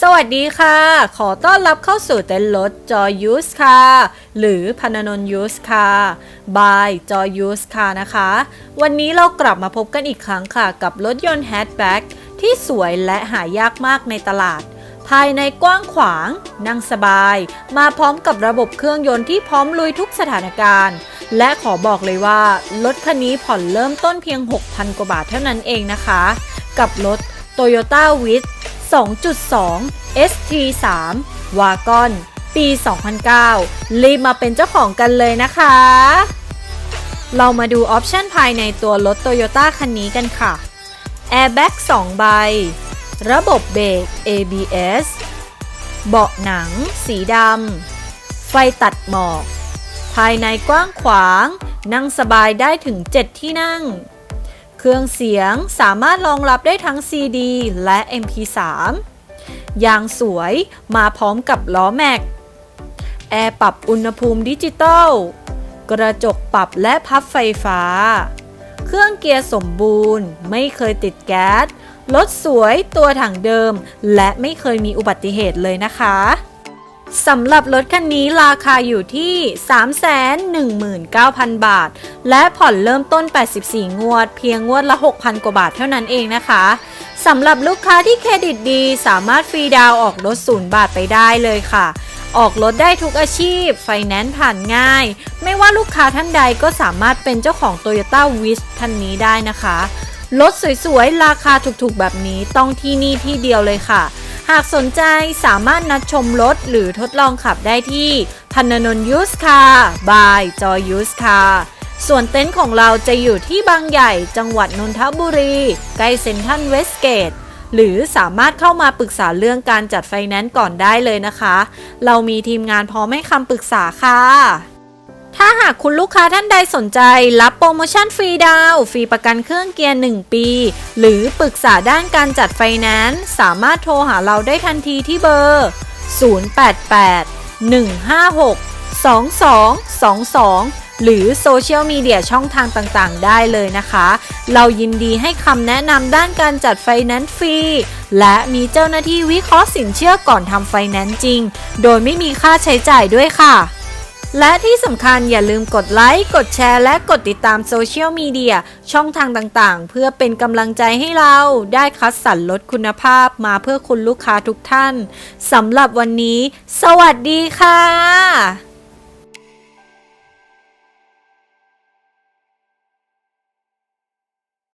สวัสดีค่ะ ขอต้อนรับเข้าสู่เต็นท์รถจอยูสค่ะ หรือพนนนยูสค่ะ บายจอยูสค่ะนะคะ วันนี้เรากลับมาพบกันอีกครั้งค่ะ กับรถยนต์แฮชแบ็กที่สวยและหายากมากในตลาด ภายในกว้างขวาง นั่งสบาย มาพร้อมกับระบบเครื่องยนต์ที่พร้อมลุยทุกสถานการณ์ และขอบอกเลยว่า รถคันนี้ผ่อนเริ่มต้นเพียง 6,000 กว่าบาทเท่านั้นเองนะคะ กับรถ Toyota w i t 2.2 ST3 w a g o n ปี 2009 รีบมาเป็นเจ้าของกันเลยนะคะ เรามาดูออปชันภายในตัวรถ Toyota คันนี้กันค่ะ Airbag 2 ใบ ระบบเบรก ABS เบาะหนัง สีดำ ไฟตัดหมอก ภายในกว้างขวาง นั่งสบายได้ถึง 7 ที่นั่ง เครื่องเสียงสามารถรองรับได้ทั้ง CD และ MP3 ยางสวยมาพร้อมกับล้อแม็ก แอร์ปรับอุณหภูมิดิจิตอล กระจกปรับและพับไฟฟ้า เครื่องเกียร์สมบูรณ์ ไม่เคยติดแก๊ส รถสวยตัวถังเดิม และไม่เคยมีอุบัติเหตุเลยนะคะ สำหรับรถคันนี้ราคาอยู่ที่ 319,000 บาท และผ่อนเริ่มต้น 84 งวด เพียงงวดละ 6,000 กว่าบาทเท่านั้นเองนะคะสำหรับลูกค้าที่เครดิตดี สามารถฟรีดาวน์ออกรถศูนย์บาทไปได้เลยค่ะ ออกรถได้ทุกอาชีพ ไฟแนนซ์ผ่านง่าย ไม่ว่าลูกค้าท่านใดก็สามารถเป็นเจ้าของ Toyota w i s คันนี้ได้นะคะ รถสวยๆ ราคาถูกๆ แบบนี้ต้องที่นี่ที่เดียวเลยค่ะ หากสนใจสามารถนัดชมรถหรือทดลองขับได้ที่พันนนยูสคาบายจอยูสคาส่วนเต็นท์ของเราจะอยู่ที่บางใหญ่จังหวัดนนทบุรี ใกล้เซ็นทรัลเวสเกต หรือสามารถเข้ามาปรึกษาเรื่องการจัดไฟแนนซ์ก่อนได้เลยนะคะ เรามีทีมงานพร้อมให้คำปรึกษาค่ะาหากคุณลูกค้าท่านใดสนใจ รับโปรโมชั่นฟรีดาวฟรีประกันเครื่องเกียร์ 1 ปี หรือปรึกษาด้านการจัดไฟแนนซ์สามารถโทรหาเราได้ทันทีที่เบอร์ 088 156 2222หรือโซเชียลมีเดียช่องทางต่างๆ ได้เลยนะคะ เรายินดีให้คำแนะนำด้านการจัดไฟแนนซ์ฟรี และมีเจ้าหน้าที่วิเคราะห์สินเชื่อก่อนทำไฟแนนซ์จริง โดยไม่มีค่าใช้จ่ายด้วยค่ะ และที่สำคัญอย่าลืมกดไลค์ กดแชร์ และกดติดตามโซเชียลมีเดียช่องทางต่างๆ เพื่อเป็นกำลังใจให้เราได้คัดสรรลดคุณภาพมาเพื่อคุณลูกค้าทุกท่านสำหรับวันนี้ สวัสดีค่ะ